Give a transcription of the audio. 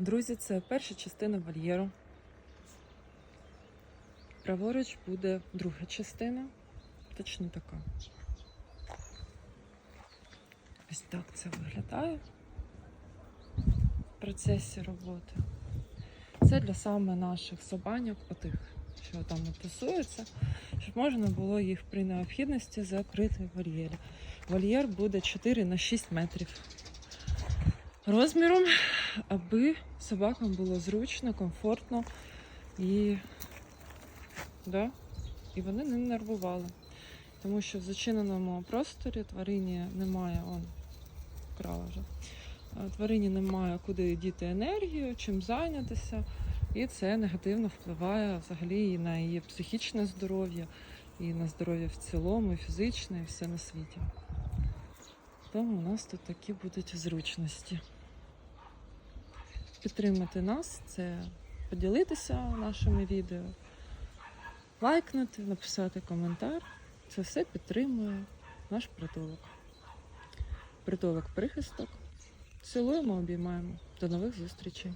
Друзі, це перша частина вольєру. Праворуч буде друга частина, точно така. Ось так це виглядає в процесі роботи. Це для саме наших собаньок, отих, що там тусуються, щоб можна було їх при необхідності закрити в вольєрі. Вольєр буде 4 на 6 метрів розміром, аби собакам було зручно, комфортно і, да, і вони не нервували. Тому що в зачиненому просторі тварині немає, он вкрала вже. Тварині немає куди діти енергію, чим зайнятися, і це негативно впливає взагалі і на її психічне здоров'я, і на здоров'я в цілому, і фізичне, і все на світі. Тому у нас тут такі будуть зручності. Підтримати нас це поділитися нашими відео, лайкнути, написати коментар. Це все підтримує наш притулок. Притулок прихисток. Цілуємо, обіймаємо. До нових зустрічей!